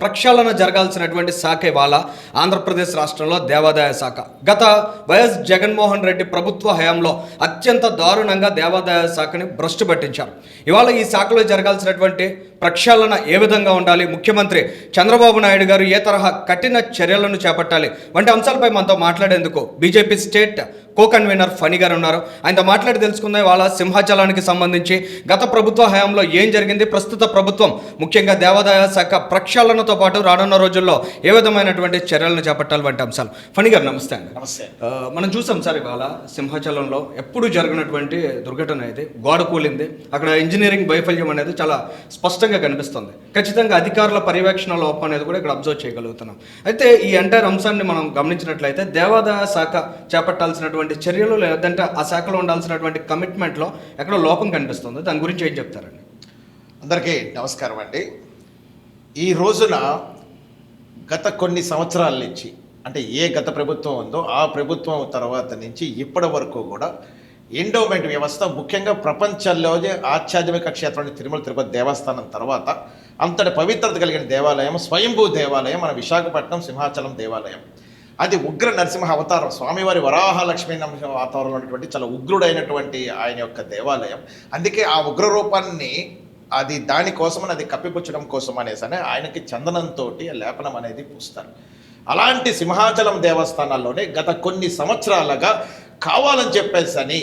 ప్రక్షాళన జరగాల్సినటువంటి శాఖ ఇవాళ ఆంధ్రప్రదేశ్ రాష్ట్రంలో దేవాదాయ శాఖ. గత వైఎస్ జగన్మోహన్ రెడ్డి ప్రభుత్వ హయాంలో అత్యంత దారుణంగా దేవాదాయ శాఖని భ్రష్టు పట్టించారు. ఇవాళ ఈ శాఖలో జరగాల్సినటువంటి ప్రక్షాళన ఏ విధంగా ఉండాలి? ముఖ్యమంత్రి చంద్రబాబు నాయుడు గారు ఏ తరహా కఠిన చర్యలను చేపట్టాలి? వంటి అంశాలపై మనతో మాట్లాడేందుకు BJP state co convenor Phani గారు ఉన్నారు. ఆయనతో మాట్లాడి తెలుసుకుందాం. వాళ్ళ సింహాచలానికి సంబంధించి గత ప్రభుత్వ హయాంలో ఏం జరిగింది? ప్రస్తుత ప్రభుత్వం ముఖ్యంగా దేవాదాయ శాఖ ప్రక్షాళనతో పాటు రానున్న రోజుల్లో ఏ విధమైనటువంటి చర్యలను చేపట్టాలి? వంటి అంశాలు. ఫణి గారు నమస్తే అండి. నమస్తే. మనం చూసాం సార్ ఇవాళ సింహాచలంలో ఎప్పుడు జరిగినటువంటి దుర్ఘటన ఇది? గోడ కూలింది. అక్కడ ఇంజనీరింగ్ వైఫల్యం అనేది చాలా స్పష్టంగా కనిపిస్తుంది. ఖచ్చితంగా అధికారుల పర్యవేక్షణ లోపం అనేది కూడా ఇక్కడ అబ్జర్వ్ చేయగలుగుతున్నాం. అయితే ఈ ఎంటైర్ అంశాన్ని మనం గమనించినట్లయితే దేవాదాయ శాఖ చేపట్టాల్సినటువంటి చర్యలు లేదంటే ఆ శాఖలో ఉండాల్సినటువంటి కమిట్మెంట్లో ఎక్కడ లోపం కనిపిస్తుంది. దాని గురించి ఏం చెప్తారండి? అందరికీ నమస్కారం అండి. ఈ రోజున గత కొన్ని సంవత్సరాల నుంచి అంటే ఏ గత ప్రభుత్వం ఉందో ఆ ప్రభుత్వం తర్వాత నుంచి ఇప్పటి వరకు కూడా ఎండోమెంట్ వ్యవస్థ ముఖ్యంగా ప్రపంచంలోనే ఆధ్యాత్మిక క్షేత్రం తిరుమల తిరుపతి దేవస్థానం తర్వాత అంతటి పవిత్రత కలిగిన దేవాలయం స్వయంభూ దేవాలయం మన విశాఖపట్నం సింహాచలం దేవాలయం. అది ఉగ్ర నరసింహ అవతారం స్వామివారి వరాహలక్ష్మీ నరసింహ అవతారంలో ఉన్నటువంటి చాలా ఉగ్రుడైనటువంటి ఆయన యొక్క దేవాలయం. అందుకే ఆ ఉగ్ర రూపాన్ని అది దానికోసమని అది కప్పిపుచ్చడం కోసం అనేసి అని ఆయనకి చందనంతో లేపనం అనేది పూస్తారు. అలాంటి సింహాచలం దేవస్థానాల్లోనే గత కొన్ని సంవత్సరాలుగా కావాలని చెప్పేసి అని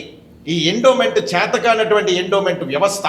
ఈ ఎండోమెంట్ చేతకానటువంటి ఎండోమెంట్ వ్యవస్థ.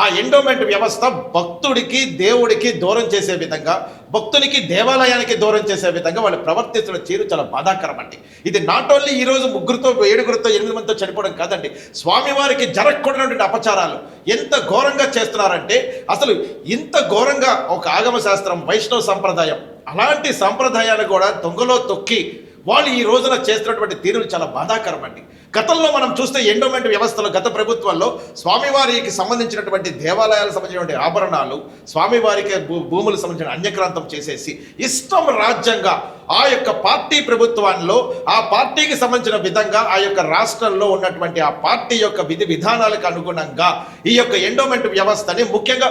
ఆ ఎండోమెంట్ వ్యవస్థ భక్తుడికి దేవుడికి దూరం చేసే విధంగా భక్తునికి దేవాలయానికి దూరం చేసే విధంగా వాళ్ళు ప్రవర్తించిన తీరు చాలా బాధాకరం అండి ఇది నాట్ ఓన్లీ ఈ రోజు ముగ్గురుతో ఏడుగురితో ఎనిమిది మందితో చనిపోవడం కాదండి. స్వామివారికి జరగకూడనటువంటి అపచారాలు ఎంత ఘోరంగా చేస్తున్నారంటే అసలు ఇంత ఘోరంగా ఒక ఆగమ శాస్త్రం వైష్ణవ సంప్రదాయం అలాంటి సంప్రదాయాలు కూడా దొంగలో తొక్కి వాళ్ళు ఈ రోజున చేస్తున్నటువంటి తీరులు చాలా బాధాకరం అండి. గతంలో మనం చూస్తే ఎండోమెంట్ వ్యవస్థలో గత ప్రభుత్వాల్లో స్వామివారికి సంబంధించినటువంటి దేవాలయాలకు సంబంధించినటువంటి ఆభరణాలు స్వామివారికి భూ- భూములకు సంబంధించిన అన్యక్రాంతం చేసేసి ఇష్టం రాజ్యంగా ఆ యొక్క పార్టీ ప్రభుత్వాల్లో ఆ పార్టీకి సంబంధించిన విధంగా ఆ యొక్క రాష్ట్రంలో ఉన్నటువంటి ఆ పార్టీ యొక్క విధి విధానాలకు అనుగుణంగా ఈ యొక్క ఎండోమెంట్ వ్యవస్థని ముఖ్యంగా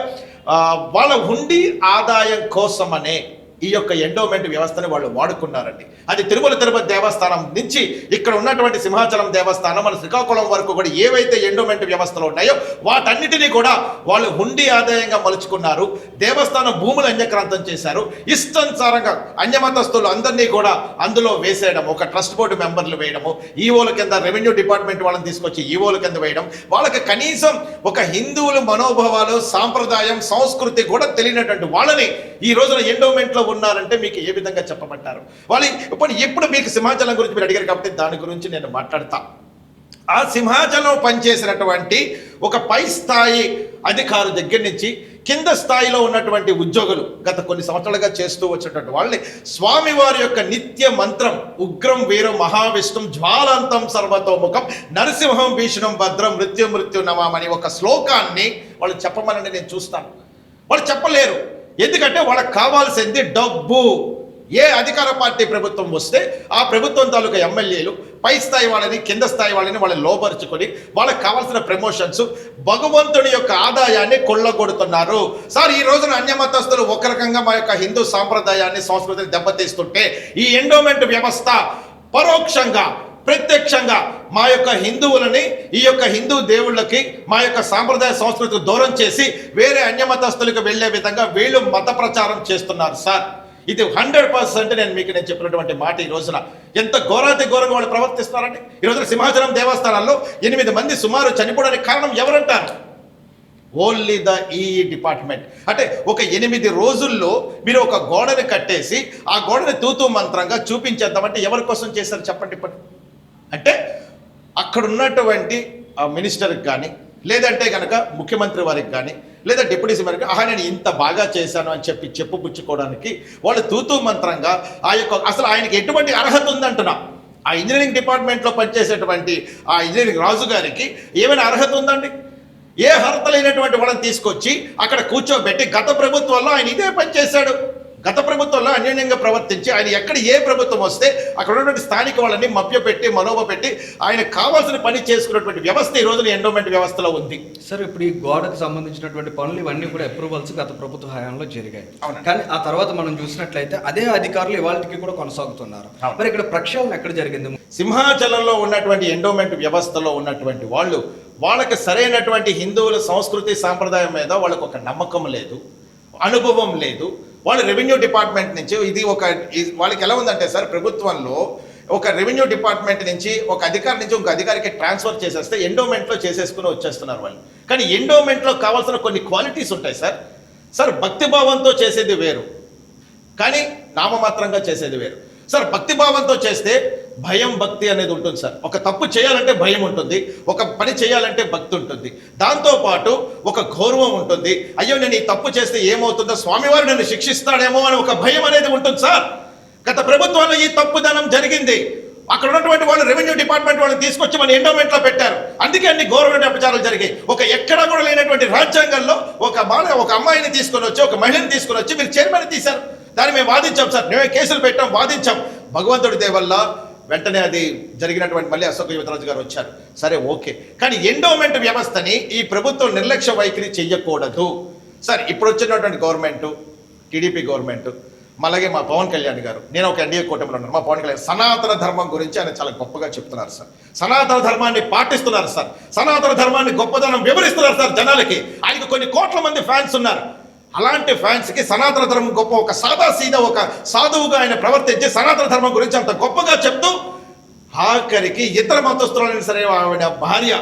వాళ్ళ ఉండి ఆదాయం కోసమనే ఈ యొక్క ఎండోమెంట్ వ్యవస్థని వాళ్ళు వాడుకున్నారండి. అది తిరుమల తిరుపతి దేవస్థానం నుంచి ఇక్కడ ఉన్నటువంటి సింహాచలం దేవస్థానం మన శ్రీకాకుళం వరకు కూడా ఏవైతే ఎండోమెంట్ వ్యవస్థలు ఉన్నాయో వాటన్నిటినీ కూడా వాళ్ళు హుండీ ఆదాయంగా మలుచుకున్నారు. దేవస్థానం భూములు అన్యక్రాంతం చేశారు. ఇష్టానుసారంగా అన్యమతస్తులు అందరినీ కూడా అందులో వేసేయడం ఒక ట్రస్ట్ బోర్డు మెంబర్లు వేయడము ఈవోల కింద రెవెన్యూ డిపార్ట్మెంట్ వాళ్ళని తీసుకొచ్చి ఈవోల కింద వేయడం. వాళ్ళకి కనీసం ఒక హిందువుల మనోభావాలు సాంప్రదాయం సంస్కృతి కూడా తెలియనటువంటి వాళ్ళని ఈ రోజున ఎండోమెంట్లో ఉన్నారంటే మీకు ఏ విధంగా చెప్పమంటారు? వాళ్ళు ఇప్పుడు ఇప్పుడు మీకు సింహాచలం గురించి మీరు అడిగారు కాబట్టి దాని గురించి నేను మాట్లాడతా. ఆ సింహాచలం పనిచేసినటువంటి ఒక పై స్థాయి అధికారు దగ్గర నుంచి కింద స్థాయిలో ఉన్నటువంటి ఉద్యోగులు గత కొన్ని సంవత్సరాలుగా చేస్తూ వచ్చినటువంటి వాళ్ళని స్వామివారి యొక్క నిత్య మంత్రం ఉగ్రం వీరం మహావిష్ణుం జ్వాలంతం సర్వతోముఖం నరసింహం భీషణం భద్రం మృత్యు మృత్యు నమామని ఒక శ్లోకాన్ని వాళ్ళు చెప్పమనని నేను చూస్తాను. వాళ్ళు చెప్పలేరు. ఎందుకంటే వాళ్ళకి కావాల్సింది డబ్బు. ఏ అధికార పార్టీ ప్రభుత్వం వస్తే ఆ ప్రభుత్వం తాలూకా ఎమ్మెల్యేలు పై స్థాయి వాళ్ళని కింద స్థాయి వాళ్ళని వాళ్ళని లోపరుచుకొని వాళ్ళకి కావాల్సిన ప్రమోషన్స్ భగవంతుని యొక్క ఆదాయాన్ని కొల్లగొడుతున్నారు. సార్ ఈ రోజున అన్యమతస్తులు ఒక రకంగా మా యొక్క హిందూ సాంప్రదాయాన్ని సంస్కృతిని దెబ్బతీస్తుంటే ఈ ఎండోమెంట్ వ్యవస్థ పరోక్షంగా ప్రత్యక్షంగా మా యొక్క హిందువులని ఈ యొక్క హిందూ దేవుళ్ళకి మా యొక్క సాంప్రదాయ సంస్కృతికి దూరం చేసి వేరే అన్యమతస్తులకు వెళ్ళే విధంగా వీళ్ళు మత ప్రచారం చేస్తున్నారు సార్. ఇది హండ్రెడ్ పర్సెంట్ నేను మీకు నేను చెప్పినటువంటి మాట ఈ రోజున. ఎంత ఘోరాతి ఘోరంగా వాళ్ళు ప్రవర్తిస్తున్నారండి. ఈ రోజున సింహాచలం దేవస్థానాల్లో ఎనిమిది మంది సుమారు చనిపోవడానికి కారణం ఎవరంటారు? ఓన్లీ ద ఈ డిపార్ట్మెంట్. అంటే ఒక ఎనిమిది రోజుల్లో మీరు ఒక గోడని కట్టేసి ఆ గోడని తూతూ మంత్రంగా చూపించేద్దామంటే ఎవరి కోసం చేశారు చెప్పండి ఇప్పటి అంటే అక్కడ ఉన్నటువంటి మినిస్టర్కి కానీ లేదంటే కనుక ముఖ్యమంత్రి వారికి కానీ లేదా డిప్యూటీ సీఎం వారికి ఆహా నేను ఇంత బాగా చేశాను అని చెప్పి చెప్పుపుచ్చుకోవడానికి వాళ్ళు తూతూ మంత్రంగా ఆ యొక్క అసలు ఆయనకి ఎటువంటి అర్హత ఉందంటున్నా. ఆ ఇంజనీరింగ్ డిపార్ట్మెంట్లో పనిచేసేటువంటి ఆ ఇంజనీరింగ్ రాజు గారికి ఏమైనా అర్హత ఉందండి? ఏ అర్హత లేనటువంటి వాళ్ళని తీసుకొచ్చి అక్కడ కూర్చోబెట్టి గత ప్రభుత్వంలో ఆయన ఇదే పనిచేశాడు గత ప్రభుత్వంలో అన్యోన్యంగా ప్రవర్తించి ఆయన ఎక్కడ ఏ ప్రభుత్వం వస్తే అక్కడ ఉన్నటువంటి స్థానిక వాళ్ళని మభ్యపెట్టి మనోభ పెట్టి ఆయన కావాల్సిన పని చేసుకున్నటువంటి వ్యవస్థ ఈ రోజున ఎండోమెంట్ వ్యవస్థలో ఉంది. సార్ ఇప్పుడు ఈ గోడకు సంబంధించినటువంటి పనులు ఇవన్నీ కూడా అప్రూవల్స్ గత ప్రభుత్వ హయాంలో జరిగాయి. కానీ ఆ తర్వాత మనం చూసినట్లయితే అదే అధికారులు ఇవాళకి కూడా కొనసాగుతున్నారు. మరి ఇక్కడ ప్రక్షాళన ఎక్కడ జరిగింది? సింహాచలంలో ఉన్నటువంటి ఎండోమెంట్ వ్యవస్థలో ఉన్నటువంటి వాళ్ళు వాళ్ళకి సరైనటువంటి హిందువుల సంస్కృతి సాంప్రదాయం మీద వాళ్ళకి ఒక నమ్మకం లేదు అనుభవం లేదు. వాళ్ళు రెవెన్యూ డిపార్ట్మెంట్ నుంచి ఇది ఒక వాళ్ళకి ఎలా ఉందంటే సార్ ప్రభుత్వంలో ఒక రెవెన్యూ డిపార్ట్మెంట్ నుంచి ఒక అధికారి నుంచి ఇంకో అధికారికి ట్రాన్స్ఫర్ చేసేస్తే ఎండోమెంట్లో చేసేసుకుని వచ్చేస్తున్నారు వాళ్ళు. కానీ ఎండోమెంట్లో కావాల్సిన కొన్ని క్వాలిటీస్ ఉంటాయి సార్. సార్ భక్తిభావంతో చేసేది వేరు. కానీ నామమాత్రంగా చేసేది వేరు. సార్ భక్తి భావంతో చేస్తే భయం భక్తి అనేది ఉంటుంది సార్. ఒక తప్పు చేయాలంటే భయం ఉంటుంది ఒక పని చేయాలంటే భక్తి ఉంటుంది. దాంతోపాటు ఒక గౌరవం ఉంటుంది. అయ్యో నేను ఈ తప్పు చేస్తే ఏమవుతుందో స్వామివారు నన్ను శిక్షిస్తాడేమో అని ఒక భయం అనేది ఉంటుంది సార్. గత ప్రభుత్వంలో ఈ తప్పుదనం జరిగింది. అక్కడ ఉన్నటువంటి వాళ్ళు రెవెన్యూ డిపార్ట్మెంట్ వాళ్ళని తీసుకొచ్చి మన ఎండోమెంట్లో పెట్టారు. అందుకే అన్ని గవర్నమెంట్ అపచారాలు జరిగాయి. ఒక ఎక్కడా కూడా లేనటువంటి రాజ్యాంగంలో ఒక బాల ఒక అమ్మాయిని తీసుకొని వచ్చి ఒక మహిళని తీసుకొని వచ్చి మీరు చైర్మన్ తీశారు. దాన్ని మేము వాదించాం సార్. మేమే కేసులు పెట్టాం వాదించాం. భగవంతుడి దేవల్ల వెంటనే అది జరిగినటువంటి మళ్ళీ అశోక్ యువతరాజు గారు వచ్చారు. సరే ఓకే. కానీ ఎండోమెంట్ వ్యవస్థని ఈ ప్రభుత్వం నిర్లక్ష్య వైఖరి చెయ్యకూడదు. సార్ ఇప్పుడు వచ్చినటువంటి గవర్నమెంట్ టీడీపీ గవర్నమెంట్ అలాగే మా పవన్ కళ్యాణ్ గారు నేను ఒక ఎన్డీఏ కూటమిలో ఉన్నాను మా పవన్ కళ్యాణ్ సనాతన ధర్మం గురించి ఆయన చాలా గొప్పగా చెప్తున్నారు సార్. సనాతన ధర్మాన్ని పాటిస్తున్నారు సార్. సనాతన ధర్మాన్ని గొప్పదనం వివరిస్తున్నారు సార్ జనాలకి. ఆయనకు కొన్ని కోట్ల మంది ఫ్యాన్స్ ఉన్నారు. అలాంటి ఫ్యాన్స్కి సనాతన ధర్మం గొప్ప ఒక సాదా సీదా ఒక సాధువుగా ఆయన ప్రవర్తించి సనాతన ధర్మం గురించి అంత గొప్పగా చెప్తూ ఆఖరికి ఇతర మతస్థులైన సరే ఆవిడ భార్య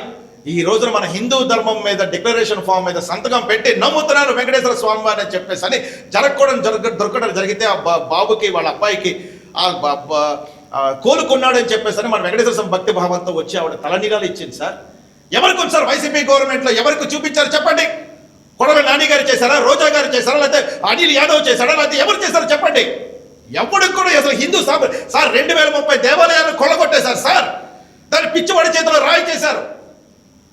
ఈ రోజున మన హిందూ ధర్మం మీద డిక్లరేషన్ ఫామ్ మీద సంతకం పెట్టి నమ్ముతున్నారు వెంకటేశ్వర స్వామి వారిని అని చెప్పేసి అని జరగకూడదు జరగ దొరకడం జరిగితే ఆ బాబుకి వాళ్ళ అబ్బాయికి ఆ కోలుకున్నాడు అని చెప్పేసి అని మన వెంకటేశ్వర స్వామి భక్తి భావంతో వచ్చి ఆవిడ తలనీలాలు ఇచ్చింది సార్. ఎవరికి సార్ వైసీపీ గవర్నమెంట్లో ఎవరికి చూపించారు చెప్పండి. కొడవ నాని గారు చేశారా రోజా గారు చేశారా లేకపోతే అనిల్ యాదవ్ చేశారా లేకపోతే ఎవరు చేశారో చెప్పండి. ఎవరికి కూడా అసలు హిందూ సాంప్ర సార్ రెండు వేల ముప్పై దేవాలయాలు కొల్లగొట్టేశారు సార్ దాన్ని పిచ్చివాడి చేతిలో రాయి చేశారు.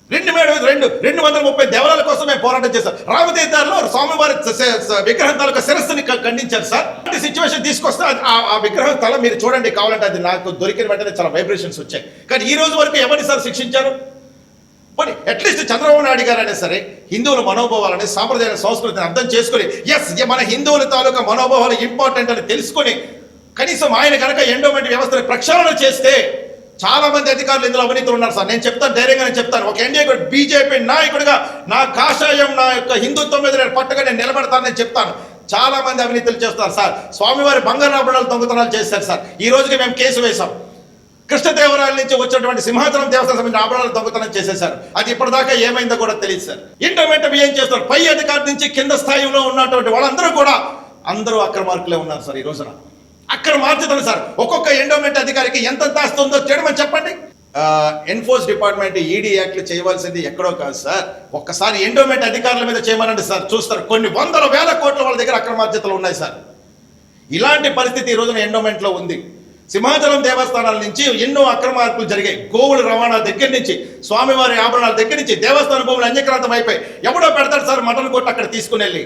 రెండు వేల రెండు రెండు వందల ముప్పై దేవాలయాల కోసం మేము పోరాటం చేశాం. రామతీర్థాల్లో స్వామివారి విగ్రహం తాలూకా శిరస్సుని ఖండించారు సార్. అలాంటి సిచ్యువేషన్ తీసుకొస్తే ఆ ఆ విగ్రహం తల మీరు చూడండి కావాలంటే అది నాకు దొరికిన వెంటనే చాలా వైబ్రేషన్స్ వచ్చాయి. కానీ ఈ రోజు వరకు ఎవరిని సార్ శిక్షించారు? మరి అట్లీస్ట్ చంద్రబాబు నాయుడు గారు అయినా సరే హిందువుల మనోభావాలని సాంప్రదాయ సంస్కృతిని అర్థం చేసుకుని ఎస్ మన హిందువుల తాలూకా మనోభావాలు ఇంపార్టెంట్ అని తెలుసుకొని కనీసం ఆయన కనుక ఎండోమెంట్ వ్యవస్థని ప్రక్షాళన చేస్తే చాలా మంది అధికారులు ఇందులో అవినీతులు ఉన్నారు సార్. నేను చెప్తాను ధైర్యంగా నేను చెప్తాను. ఒక ఎన్డీఏ బీజేపీ నాయకుడిగా నా కాషాయం నా యొక్క హిందుత్వం మీద నేను పట్టుగా నేను నిలబడతానని చెప్తాను. చాలా మంది అవినీతులు చేస్తారు సార్. స్వామివారి బంగారు ఆభరణాలు దొంగతనాలు చేశారు సార్. ఈ రోజుకి మేము కేసు వేశాం. కృష్ణదేవరాయల నుంచి వచ్చినటువంటి సింహాచలం దేవస్థానం సంబంధించిన ఆభరణాలు దొంగతనం చేసేశారు. అది ఇప్పటిదాకా ఏమైందో కూడా తెలియదు సార్. ఇంటర్మీడియట్ ఏం చేస్తారు? పై అధికారి నుంచి కింద స్థాయిలో ఉన్నటువంటి వాళ్ళందరూ కూడా అందరూ అక్రమార్కులే ఉన్నారు సార్ ఈ రోజున. అక్కడ మార్చుతాను సార్. ఒక్కొక్క ఎండోమెంట్ అధికారికి ఎంత దాస్తుందో ఉందో చేయడమని చెప్పండి. ఎన్ఫోర్స్ డిపార్ట్మెంట్ ఈడీ యాక్ట్లు చేయవలసింది ఎక్కడో కాదు సార్. ఒక్కసారి ఎండోమెంట్ అధికారుల మీద చేయమనండి సార్. చూస్తారు. కొన్ని వందల వేల కోట్ల వాళ్ళ దగ్గర అక్రమార్జితలు ఉన్నాయి సార్. ఇలాంటి పరిస్థితి ఈ రోజున ఎండోమెంట్లో ఉంది. సింహాచలం దేవస్థానాల నుంచి ఎన్నో అక్రమార్పులు జరిగాయి గోవుల రవాణా దగ్గర నుంచి స్వామివారి ఆభరణాల దగ్గర నుంచి దేవస్థాన భూములు అన్యక్రాంతం అయిపోయి ఎవడో పెడతాడు సార్ మటన్ కొట్టు అక్కడ తీసుకుని వెళ్ళి.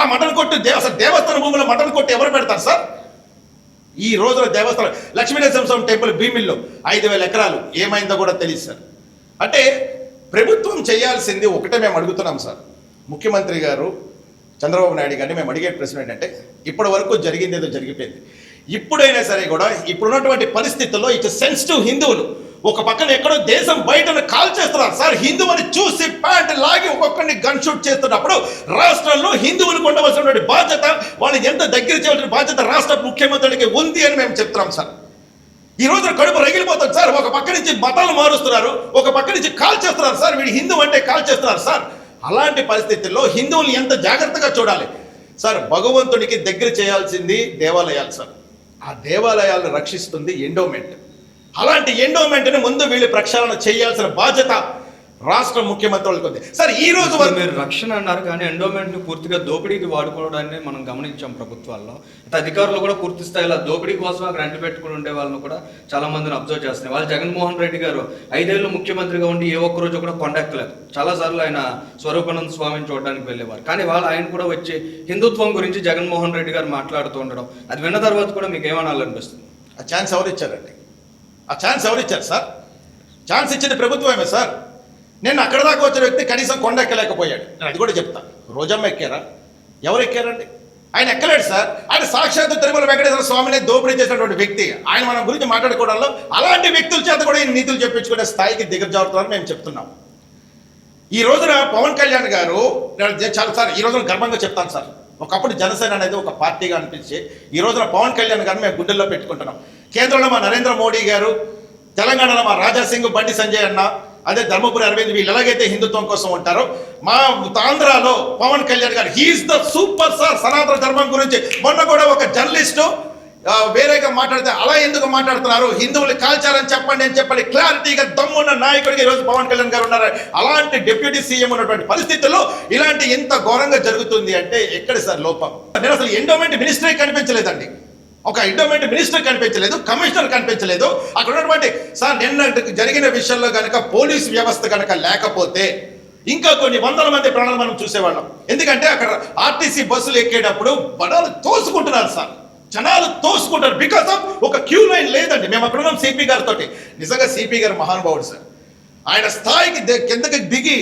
ఆ మటన్ కొట్టు దేవ దేవస్థాన భూముల మటన్ కొట్టు ఎవరు పెడతారు సార్? ఈ రోజున దేవస్థానం లక్ష్మీనరసింహస్వామి టెంపుల్ భీమిల్లో ఐదు వేల ఎకరాలు. ఏమైందో కూడా తెలియదు సార్. అంటే ప్రభుత్వం చేయాల్సింది ఒకటే మేము అడుగుతున్నాం సార్. ముఖ్యమంత్రి గారు చంద్రబాబు నాయుడు గారిని మేము అడిగే ప్రశ్న ఏంటంటే ఇప్పటి వరకు జరిగింది ఏదో జరిగిపోయింది. ఇప్పుడైనా సరే కూడా ఇప్పుడున్నటువంటి పరిస్థితుల్లో ఇటు సెన్సిటివ్ హిందువులు ఒక పక్కన ఎక్కడో దేశం బయటను కాల్ చేస్తున్నారు. సార్ హిందువుని చూసి ప్యాంట్ లాగి ఒక్కొక్కరిని గన్ షూట్ చేస్తున్నప్పుడు రాష్ట్రంలో హిందువులకు ఉండవలసినటువంటి బాధ్యత వాళ్ళు ఎంత దగ్గర చేయవలసిన బాధ్యత రాష్ట్ర ముఖ్యమంత్రికి ఉంది అని మేము చెప్తున్నాం సార్. ఈ రోజున కడుపు రగిలిపోతుంది సార్. ఒక పక్క నుంచి మతాలు మారుస్తున్నారు ఒక పక్క నుంచి కాల్ చేస్తున్నారు సార్. వీడు హిందూ అంటే కాల్ చేస్తున్నారు సార్. అలాంటి పరిస్థితుల్లో హిందువుల్ని ఎంత జాగ్రత్తగా చూడాలి? సార్ భగవంతునికి దగ్గర చేయాల్సింది దేవాలయాలు సార్. ఆ దేవాలయాలను రక్షిస్తుంది ఎండోమెంట్. అలాంటి ఎండోమెంట్ని ముందు వీళ్ళు ప్రక్షాళన చేయాల్సిన బాధ్యత రాష్ట్ర ముఖ్యమంత్రి వాళ్ళకి ఉంది. సార్ ఈ రోజు మీరు రక్షణ అన్నారు కానీ ఎండోమెంట్ని పూర్తిగా దోపిడీకి వాడుకోవడాన్ని మనం గమనించాం ప్రభుత్వాల్లో. అయితే అధికారులు కూడా పూర్తి స్థాయిలో దోపిడీ కోసం అక్కడ అంటి పెట్టుకుని ఉండే వాళ్ళని కూడా చాలా మందిని అబ్జర్వ్ చేస్తున్నాయి. వాళ్ళు జగన్మోహన్ రెడ్డి గారు ఐదేళ్ళు ముఖ్యమంత్రిగా ఉండి ఏ ఒక్క రోజు కూడా కొండెక్కలేదు చాలా సార్లు ఆయన స్వరూపానంద స్వామిని చూడడానికి వెళ్ళేవారు. కానీ వాళ్ళు ఆయన కూడా వచ్చి హిందుత్వం గురించి జగన్మోహన్ రెడ్డి గారు మాట్లాడుతూ ఉండడం అది విన్న తర్వాత కూడా మీకు ఏమనాలనిపిస్తుంది? ఆ ఛాన్స్ ఎవరు ఇచ్చారండి? ఆ ఛాన్స్ ఎవరు ఇచ్చారు సార్? ఛాన్స్ ఇచ్చింది ప్రభుత్వమే సార్. నేను అక్కడ దాకా వచ్చిన వ్యక్తి కనీసం కొండ ఎక్కలేకపోయాడు. నేను అది కూడా చెప్తాను రోజమ్మ ఎక్కారా? ఎవరు ఎక్కారండి? ఆయన ఎక్కలేడు సార్. ఆయన సాక్షాత్తు తిరుమల వెంకటేశ్వర స్వామిని దోపిడీ చేసినటువంటి వ్యక్తి. ఆయన మన గురించి మాట్లాడుకోవడంలో అలాంటి వ్యక్తుల చేత కూడా ఈయన నీతులు చెప్పించుకునే స్థాయికి దిగజారుతున్నారని మేము చెప్తున్నాం. ఈ రోజున పవన్ కళ్యాణ్ గారు చాలా సార్ ఈ రోజున గర్వంగా చెప్తాను సార్. ఒకప్పుడు జనసేన అనేది ఒక పార్టీగా అనిపించి ఈ రోజున పవన్ కళ్యాణ్ గారిని మేము గుండెల్లో పెట్టుకుంటున్నాం. కేంద్రంలో మా నరేంద్ర మోడీ గారు తెలంగాణలో మా రాజా సింగ్ బండి సంజయ్ అన్న అదే ధర్మపురి అరవింద్ వీళ్ళు ఎలాగైతే హిందుత్వం కోసం ఉంటారో మా ఆంధ్రాలో పవన్ కళ్యాణ్ గారు హీఈస్ ద సూపర్ స్టార్ సనాతన ధర్మం గురించి. మొన్న కూడా ఒక జర్నలిస్టు వేరేగా మాట్లాడితే అలా ఎందుకు మాట్లాడుతున్నారు? హిందువులు కాల్చారని చెప్పండి అని చెప్పండి క్లారిటీగా దమ్మున్న నాయకుడికి ఈరోజు పవన్ కళ్యాణ్ గారు ఉన్నారు. అలాంటి డిప్యూటీ సీఎం ఉన్నటువంటి పరిస్థితుల్లో ఇలాంటి ఇంత ఘోరంగా జరుగుతుంది అంటే ఎక్కడ సార్ లోపం? నేను అసలు ఎండోమెంట్ మినిస్టరే కనిపించలేదండి. ఒక ఇండోమెంట్ మినిస్టర్ కనిపించలేదు కమిషనర్ కనిపించలేదు. అక్కడ ఉన్నటువంటి సార్ నిన్న జరిగిన విషయంలో కనుక పోలీస్ వ్యవస్థ కనుక లేకపోతే ఇంకా కొన్ని వందల మంది ప్రాణాలు మనం చూసేవాళ్ళం. ఎందుకంటే అక్కడ ఆర్టీసీ బస్సులు ఎక్కేటప్పుడు బడాలు తోసుకుంటున్నారు సార్. జనాలు తోసుకుంటారు బికాస్ ఆఫ్ ఒక క్యూ లైన్ లేదండి. మేము అక్కడ ఉన్నాం సిపి గారితో నిజంగా సిపి గారు మహానుభావుడు సార్. ఆయన స్థాయికి కిందకి దిగి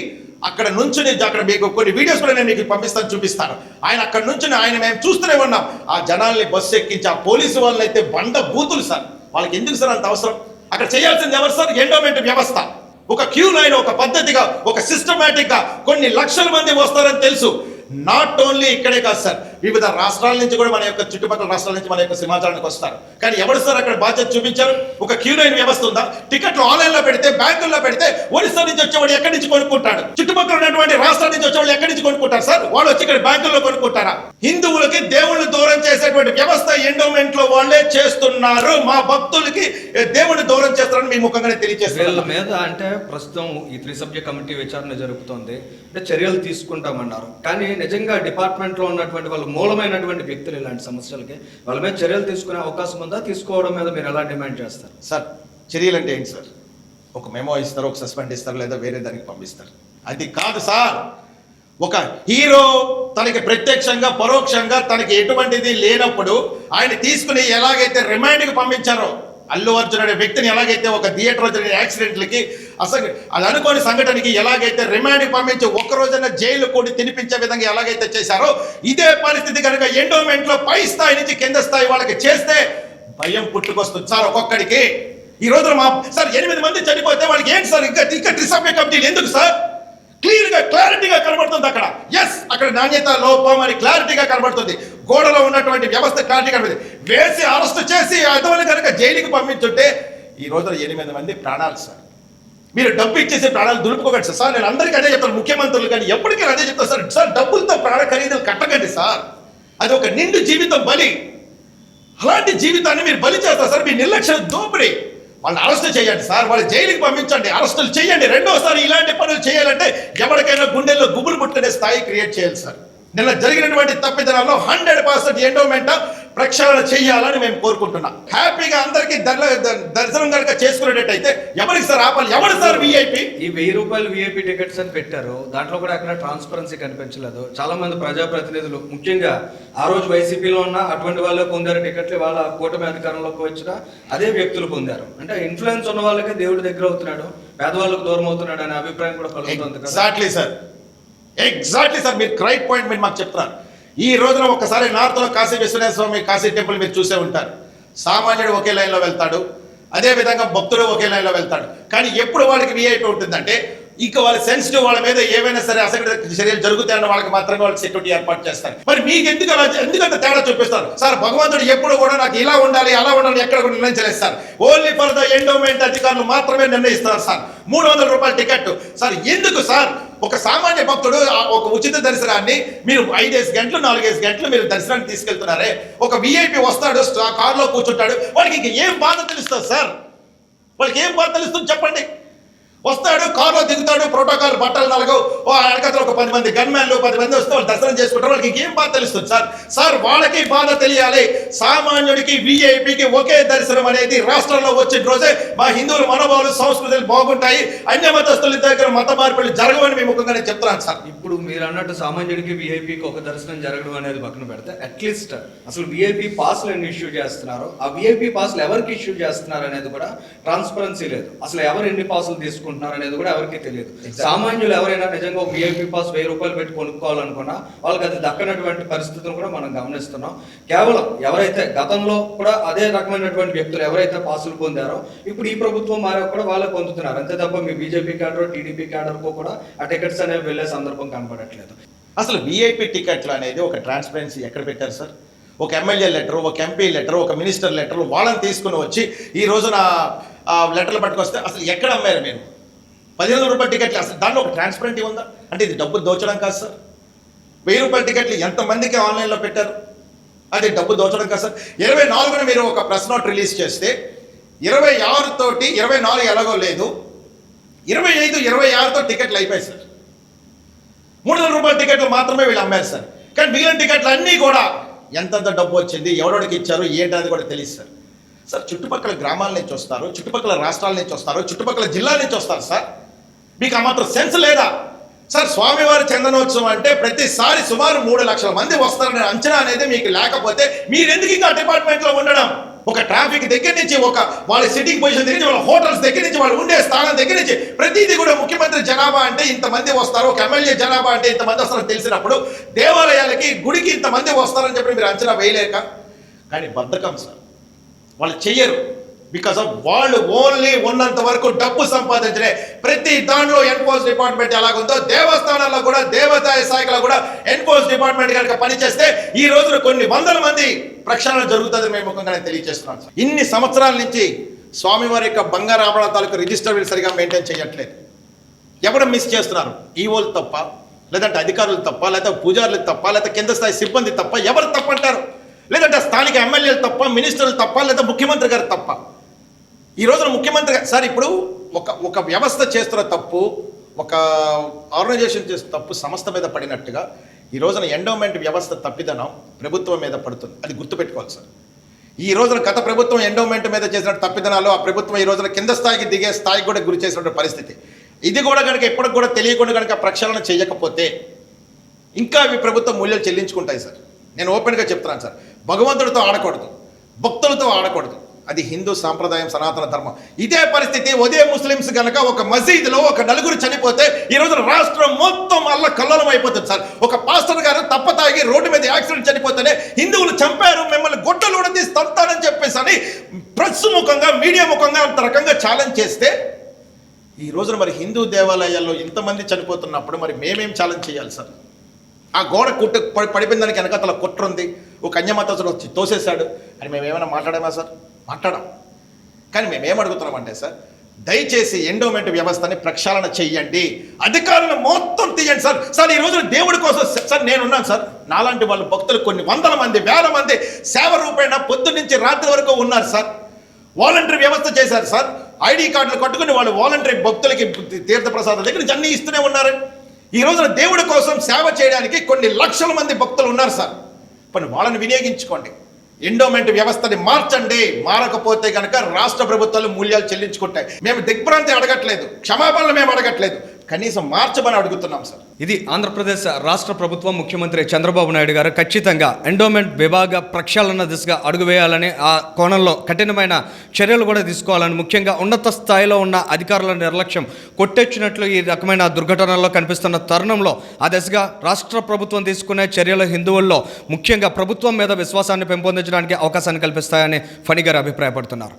అక్కడ నుంచుని అక్కడ మీకు కొన్ని వీడియోస్ కూడా నేను మీకు పంపిస్తాను చూపిస్తాను. ఆయన అక్కడ నుంచుని ఆయన మేము చూస్తూనే ఉన్నాం. ఆ జనాల్ని బస్సు ఎక్కించి ఆ పోలీసు వాళ్ళని అయితే బండ బూతులు సార్. వాళ్ళకి ఎందుకు సార్ అంత అవసరం? అక్కడ చేయాల్సింది ఎవరు సార్? ఎండోమెంట్ వ్యవస్థ. ఒక క్యూ లైన్ ఒక పద్ధతిగా ఒక సిస్టమేటిక్గా కొన్ని లక్షల మంది వస్తారని తెలుసు. నాట్ ఓన్లీ ఇక్కడే కాదు సార్ వివిధ రాష్ట్రాల నుంచి కూడా మన యొక్క చుట్టుపక్కల రాష్ట్రాల నుంచి మన యొక్క సింహాచలానికి వస్తారు. కానీ ఎవరు సార్ అక్కడ బాధ్యత చూపించారు? ఒక క్యూలైన్ వ్యవస్థ ఉందా? టికెట్లు ఆన్లైన్లో పెడితే బ్యాంకుల్లో పెడితే ఒరిస్సా నుంచి వచ్చేవాడు ఎక్కడి నుంచి కొనుక్కుంటాడు? చుట్టుపక్కల ఉన్నటువంటి రాష్ట్రాల నుంచి వచ్చేవాళ్ళు ఎక్కడి నుంచి కొనుక్కుంటారు సార్? వాళ్ళు వచ్చి ఇక్కడ బ్యాంకుల్లో కొనుక్కుంటారా? హిందువులకి దేవుళ్ళు దూరం చేసేటువంటి వ్యవస్థ ఎండోమెంట్లో వాళ్ళే చేస్తున్నారు. మా భక్తులకి ఏ, దేవుడిని దూరం చేస్తారని మీ ముఖంగానే వీళ్ళ తెలియజేస్తారు మీద అంటే ప్రస్తుతం ఈ త్రిసభ్య కమిటీ విచారణ జరుగుతోంది అంటే చర్యలు తీసుకుంటామన్నారు. కానీ నిజంగా డిపార్ట్మెంట్లో ఉన్నటువంటి వాళ్ళు మూలమైనటువంటి వ్యక్తులు ఇలాంటి సమస్యలకి వాళ్ళ మీద చర్యలు తీసుకునే అవకాశం ఉందా? తీసుకోవడం మీద మీరు ఎలా డిమాండ్ చేస్తారు? సార్ చర్యలు అంటే ఏంటి సార్? ఒక మెమో ఇస్తారు ఒక సస్పెండ్ ఇస్తారు లేదా వేరే దానికి పంపిస్తారు. అది కాదు సార్. ఒక హీరో తనకి ప్రత్యక్షంగా పరోక్షంగా తనకి ఎటువంటిది లేనప్పుడు ఆయన తీసుకుని ఎలాగైతే రిమాండ్కి పంపించారో అల్లు అర్జున్ అనే వ్యక్తిని ఎలాగైతే ఒక థియేటర్ జరిగిన యాక్సిడెంట్లకి అసలు అది అనుకోని సంఘటనకి ఎలాగైతే రిమాండ్కి పంపించి ఒక్క రోజున జైలు కూడి తినిపించే విధంగా ఎలాగైతే చేశారో ఇదే పరిస్థితి కనుక ఎండోమెంట్లో పై స్థాయి నుంచి కింద స్థాయి వాళ్ళకి చేస్తే భయం పుట్టుకొస్తుంది. సార్ ఒక్కొక్కడికి. ఈ రోజున మా సార్ ఎనిమిది మంది చనిపోతే వాళ్ళకి ఏంటి సార్? ఇంకా ఇంకా త్రిసభ్య కమిటీలు ఎందుకు సార్? క్లియర్గా క్లారిటీగా కనబడుతుంది అక్కడ. ఎస్ అక్కడ నాణ్యత లోపం అని క్లారిటీగా కనబడుతుంది. గోడలో ఉన్నటువంటి వ్యవస్థ క్లారిటీ కనబడుతుంది. వేసి అరెస్ట్ చేసి అదవని కనుక జైలుకి పంపించుంటే ఈ రోజున ఎనిమిది మంది ప్రాణాలు సార్. మీరు డబ్బు ఇచ్చేసి ప్రాణాలు దులుపుకోకండి సార్. సార్ నేను అందరికీ అదే చెప్తాను. ముఖ్యమంత్రులు కానీ ఎప్పటికీ అదే చెప్తాను సార్. సార్ డబ్బులతో ప్రాణ ఖరీదులు కట్టకండి సార్. అది ఒక నిండు జీవితం బలి. అలాంటి జీవితాన్ని మీరు బలి చేస్తారు సార్. మీ నిర్లక్ష్యం దోపిడీ. వాళ్ళని అరెస్ట్ చేయండి సార్ వాళ్ళు జైలుకి పంపించండి అరెస్టులు చేయండి. రెండోసారి ఇలాంటి పనులు చేయాలంటే ఎవరికైనా గుండెల్లో గుబులు పుట్టుకునే స్థాయి క్రియేట్ చేయాలి సార్. నిన్న జరిగినటువంటి తప్పిదనాల్లో హండ్రెడ్ పర్సెంట్ ఎండోమెంట్ ప్రక్షాళన చేయాలని మేము కోరుకుంటున్నాం. హ్యాపీగా అందరికీ దర్శనం కనుక చేసుకునేటట్టయితే ఎవరికి సార్ ఆపాలి? ఎవరు సార్ విఐపి ఈ వెయ్యి రూపాయలు విఐపి టికెట్స్ అని పెట్టారు. దాంట్లో కూడా ఎక్కడ ట్రాన్స్పరెన్సీ కనిపించలేదు. చాలా మంది ప్రజాప్రతినిధులు ముఖ్యంగా ఆ రోజు వైసీపీలో ఉన్న అటువంటి వాళ్ళే పొందారు టికెట్లు. వాళ్ళ కూటమి అధికారంలోకి వచ్చిన అదే వ్యక్తులు పొందారు. అంటే ఇన్ఫ్లుయెన్స్ ఉన్న వాళ్ళకే దేవుడి దగ్గర అవుతున్నాడు. పేదవాళ్ళకు దూరం అవుతున్నాడు అనే అభిప్రాయం కూడా కలుగుతుంది ఎగ్జాక్ట్లీ సార్ ఎగ్జాక్ట్లీ సార్ మీరు రైట్ పాయింట్ మీరు మాకు చెప్తున్నారు. ఈ రోజున ఒకసారి నార్త్లో కాశీ విశ్వనాథ స్వామి కాశీ టెంపుల్ మీరు చూసే ఉంటారు. సామాన్యుడు ఒకే లైన్లో వెళ్తాడు. అదే విధంగా భక్తుడు ఒకే లైన్లో వెళ్తాడు. కానీ ఎప్పుడు వాళ్ళకి విఐటీ ఉంటుందంటే ఇక వాళ్ళ సెన్సిటివ్ వాళ్ళ మీద ఏవైనా సరే అసలు చర్యలు జరుగుతాయన్న వాళ్ళకి మాత్రమే వాళ్ళు సెక్యూరిటీ ఏర్పాటు చేస్తారు. మరి మీకు ఎందుకు ఎందుకంత తేడా చూపిస్తారు? సార్ భగవంతుడు ఎప్పుడు కూడా నాకు ఇలా ఉండాలి అలా ఉండాలి ఎక్కడ కూడా నిర్ణయించలేదు sir. Only for the endowment అధికారులు మాత్రమే నిర్ణయిస్తారు సార్. మూడు వందల రూపాయల టికెట్ సార్ ఎందుకు సార్? ఒక సామాన్య భక్తుడు ఒక ఉచిత దర్శనాన్ని మీరు ఐదేసి గంటలు నాలుగైదు గంటలు మీరు దర్శనానికి తీసుకెళ్తున్నారే. ఒక విఐపి వస్తాడు ఆ కారులో కూర్చుంటాడు. వాడికి ఇంక ఏం బాధ తెలుస్తుంది సార్? వాళ్ళకి ఏం బాధ తెలుస్తుంది చెప్పండి. వస్తాడు కారులో దిగుతాడు ప్రోటోకాల్ బట్టలు నలగవు. ఓ వెనకతలు ఒక పది మంది గన్మ్యాన్లు పది మంది వస్తే వాళ్ళు దర్శనం చేసుకుంటారు. వాళ్ళకి ఏం బాధ తెలుస్తుంది సార్? సార్ వాళ్ళకి బాధ తెలియాలి. సామాన్యుడికి విఐపికి ఒకే దర్శనం అనేది రాష్ట్రంలో వచ్చిన రోజే మా హిందువుల మనోభావాలు సంస్కృతులు బాగుంటాయి. అన్య మతస్థుల దగ్గర మత మార్పులు జరగవని మేము ముఖంగా చెప్తున్నాను సార్. ఇప్పుడు మీరు అన్నట్టు సామాన్యుడికి విఐపికి ఒక దర్శనం జరగడం అనేది పక్కన పెడితే అట్లీస్ట్ అసలు విఐపి పాస్లు ఎన్ని ఇష్యూ చేస్తున్నారు ఆ విఐపి పాస్లు ఎవరికి ఇష్యూ చేస్తున్నారు అనేది కూడా ట్రాన్స్పరెన్సీ లేదు. అసలు ఎవరు ఎన్ని పాసులు తీసుకుంటున్నారు అనేది కూడా ఎవరికి తెలియదు. సామాన్యులు ఎవరైనా నిజంగా విఐపీ పాస్ వెయ్యి రూపాయలు పెట్టి కొనుక్కోవాలనుకున్నా వాళ్ళకి అది దక్కనటువంటి పరిస్థితులను కూడా మనం గమనిస్తున్నాం. కేవలం ఎవరైతే గతంలో కూడా అదే రకమైనటువంటి వ్యక్తులు ఎవరైతే పాసులు పొందారో ఇప్పుడు ఈ ప్రభుత్వం మారాక కూడా వాళ్ళే పొందుతున్నారు. అంతే తప్ప మీ బీజేపీ క్యాడర్ టీడీపీ క్యాడర్కు కూడా ఆ టికెట్స్ అనేవి వెళ్ళే సందర్భం కనబడట్లేదు. అసలు విఐపి టికెట్లు అనేది ఒక ట్రాన్స్పరెన్సీ ఎక్కడ పెట్టారు సార్? ఒక ఎమ్మెల్యే లెటర్ ఒక ఎంపీ లెటర్ ఒక మినిస్టర్ లెటర్ వాళ్ళని తీసుకుని వచ్చి ఈ రోజున ఆ లెటర్లు పట్టుకొస్తే అసలు ఎక్కడ అమ్మారు మీరు? పదిహేను రూపాయల టికెట్లు అసలు దాంట్లో ఒక ట్రాన్స్పరెంటీ ఉందా? అంటే ఇది డబ్బు దోచడం కాదు సార్. వెయ్యి రూపాయల టికెట్లు ఎంతమందికి ఆన్లైన్లో పెట్టారు? అది డబ్బు దోచడం కాదు సార్. ఇరవై నాలుగున మీరు ఒక ప్రెస్ నోట్ రిలీజ్ చేస్తే ఇరవై ఆరు తోటి ఇరవై నాలుగు ఎలాగో లేదు. ఇరవై ఐదు ఇరవై ఆరుతో టికెట్లు అయిపోయాయి సార్. మూడు వందల రూపాయల టికెట్లు మాత్రమే వీళ్ళు అమ్మారు సార్. కానీ మిగిలిన టికెట్లు అన్నీ కూడా ఎంతెంత డబ్బు వచ్చింది ఎవడోడికి ఇచ్చారు ఏంటి అది కూడా తెలియదు సార్. సార్ చుట్టుపక్కల గ్రామాల నుంచి వస్తారు చుట్టుపక్కల రాష్ట్రాల నుంచి వస్తారు చుట్టుపక్కల జిల్లాల నుంచి వస్తారు సార్. మీకు ఆ మాత్రం సెన్స్ లేదా? సార్ స్వామివారి చందనోత్సవం అంటే ప్రతిసారి సుమారు మూడు లక్షల మంది వస్తారనే అంచనా అనేది మీకు లేకపోతే మీరు ఎందుకు ఇంకా డిపార్ట్మెంట్లో ఉండడం? ఒక ట్రాఫిక్ దగ్గర నుంచి ఒక వాళ్ళ సిట్టింగ్ పొజిషన్ దగ్గర నుంచి వాళ్ళ హోటల్స్ దగ్గర నుంచి వాళ్ళు ఉండే స్థానం దగ్గర నుంచి ప్రతిదీ కూడా ముఖ్యమంత్రి జనాభా అంటే ఇంతమంది వస్తారు ఒక ఎమ్మెల్యే జనాభా అంటే ఇంతమంది వస్తారని తెలిసినప్పుడు దేవాలయాలకి గుడికి ఇంతమంది వస్తారని చెప్పి మీరు అంచనా వేయలేక? కానీ బద్ధకం సార్. వాళ్ళు చెయ్యరు. బికాస్ ఆఫ్ వాళ్ళు ఓన్లీ ఉన్నంత వరకు డబ్బు సంపాదించలే. ప్రతి దాంట్లో ఎన్ఫోర్స్ డిపార్ట్మెంట్ ఎలాగుందో దేవస్థానాల్లో కూడా దేవాదాయ శాఖలో కూడా ఎన్ఫోర్స్ డిపార్ట్మెంట్ కనుక పనిచేస్తే ఈ రోజున కొన్ని వందల మంది ప్రక్షాళన జరుగుతుందని మేము ముఖంగా తెలియజేస్తున్నాం సార్. ఇన్ని సంవత్సరాల నుంచి స్వామివారి యొక్క బంగారాభరణ తాలూకు రిజిస్టర్ సరిగా మెయింటైన్ చేయట్లేదు. ఎవరు మిస్ చేస్తున్నారు? ఈవోలు తప్ప లేదంటే అధికారులు తప్ప లేదా పూజారులు తప్ప లేదా కింద స్థాయి సిబ్బంది తప్ప ఎవరు తప్ప అంటారు లేదంటే స్థానిక ఎమ్మెల్యేలు తప్ప మినిస్టర్లు తప్ప లేదా ముఖ్యమంత్రి గారు తప్ప? ఈ రోజున ముఖ్యమంత్రి సార్ ఇప్పుడు ఒక ఒక వ్యవస్థ చేస్తున్న తప్పు ఒక ఆర్గనైజేషన్ చేస్తున్న తప్పు సంస్థ మీద పడినట్టుగా ఈ రోజున ఎండోమెంట్ వ్యవస్థ తప్పిదనం ప్రభుత్వం మీద పడుతుంది. అది గుర్తుపెట్టుకోవాలి సార్. ఈ రోజున గత ప్రభుత్వం ఎండోమెంట్ మీద చేసిన తప్పిదనాలు ఆ ప్రభుత్వం ఈ రోజున కింద స్థాయికి దిగే స్థాయికి కూడా గురి చేసినటువంటి పరిస్థితి. ఇది కూడా కనుక ఎప్పటికి కూడా తెలియకుండా కనుక ప్రక్షాళన చేయకపోతే ఇంకా అవి ప్రభుత్వం మూల్యాలు చెల్లించుకుంటాయి సార్. నేను ఓపెన్గా చెప్తున్నాను సార్. భగవంతుడితో ఆడకూడదు. భక్తులతో ఆడకూడదు. అది హిందూ సాంప్రదాయం సనాతన ధర్మం. ఇదే పరిస్థితి ఉదే ముస్లిమ్స్ కనుక ఒక మసీదులో ఒక నలుగురు చనిపోతే ఈ రోజున రాష్ట్రం మొత్తం అల్ల కల్లలం అయిపోతుంది సార్. ఒక పాస్టర్ గారు తప్ప తాగి రోడ్డు మీద యాక్సిడెంట్ చనిపోతేనే హిందువులు చంపారు మిమ్మల్ని గుడ్డలు తీసి తంతానని చెప్పేసి అని ప్రెస్ ముఖంగా మీడియా ముఖంగా అంత రకంగా ఛాలెంజ్ చేస్తే ఈ రోజున మరి హిందూ దేవాలయాల్లో ఇంతమంది చనిపోతున్నప్పుడు మరి మేమేం ఛాలెంజ్ చేయాలి సార్? ఆ గోడ కుట్టు పడి పడిపోయిన దానికి వెనకాతల కుట్ర ఉంది. ఒక అన్యమతసుడు వచ్చి తోసేశాడు. అని మేము ఏమైనా మాట్లాడామా సార్? మాట్లాడాం కానీ మేమేం అడుగుతున్నామంటే సార్ దయచేసి ఎండోమెంట్ వ్యవస్థని ప్రక్షాళన చెయ్యండి. అధికారులను మొత్తం తీయండి సార్. సార్ ఈ రోజున దేవుడి కోసం సార్ నేనున్నాను సార్. నాలాంటి వాళ్ళు భక్తులు కొన్ని వందల మంది వేల మంది సేవ రూపేణ పొద్దు నుంచి రాత్రి వరకు ఉన్నారు సార్. వాలంటరీ వ్యవస్థ చేశారు సార్. ఐడి కార్డులు కట్టుకుని వాళ్ళు వాలంటరీ భక్తులకి తీర్థప్రసాదాల దగ్గర నుంచి ఇస్తూనే ఉన్నారు. ఈ రోజున దేవుడి కోసం సేవ చేయడానికి కొన్ని లక్షల మంది భక్తులు ఉన్నారు సార్. పని వాళ్ళని వినియోగించుకోండి. ఎండోమెంట్ వ్యవస్థని మార్చండి. మారకపోతే కనుక రాష్ట్ర ప్రభుత్వాలు మూల్యాలు చెల్లించుకుంటాయి. మేము దిగ్భ్రాంతి అడగట్లేదు. క్షమాపణలు మేము అడగట్లేదు. కనీసం మార్చమని అడుగుతున్నాం సార్. ఇది ఆంధ్రప్రదేశ్ రాష్ట్ర ప్రభుత్వం ముఖ్యమంత్రి చంద్రబాబు నాయుడు గారు ఖచ్చితంగా ఎండోమెంట్ విభాగ ప్రక్షాళన దిశగా అడుగు వేయాలని ఆ కోణంలో కఠినమైన చర్యలు కూడా తీసుకోవాలని ముఖ్యంగా ఉన్నత స్థాయిలో ఉన్న అధికారుల నిర్లక్ష్యం కొట్టేచ్చినట్లు ఈ రకమైన దుర్ఘటనల్లో కనిపిస్తున్న తరుణంలో ఆ దిశగా రాష్ట్ర ప్రభుత్వం తీసుకునే చర్యలు హిందువుల్లో ముఖ్యంగా ప్రభుత్వం మీద విశ్వాసాన్ని పెంపొందించడానికి అవకాశాన్ని కల్పిస్తాయని ఫణి గారు అభిప్రాయపడుతున్నారు.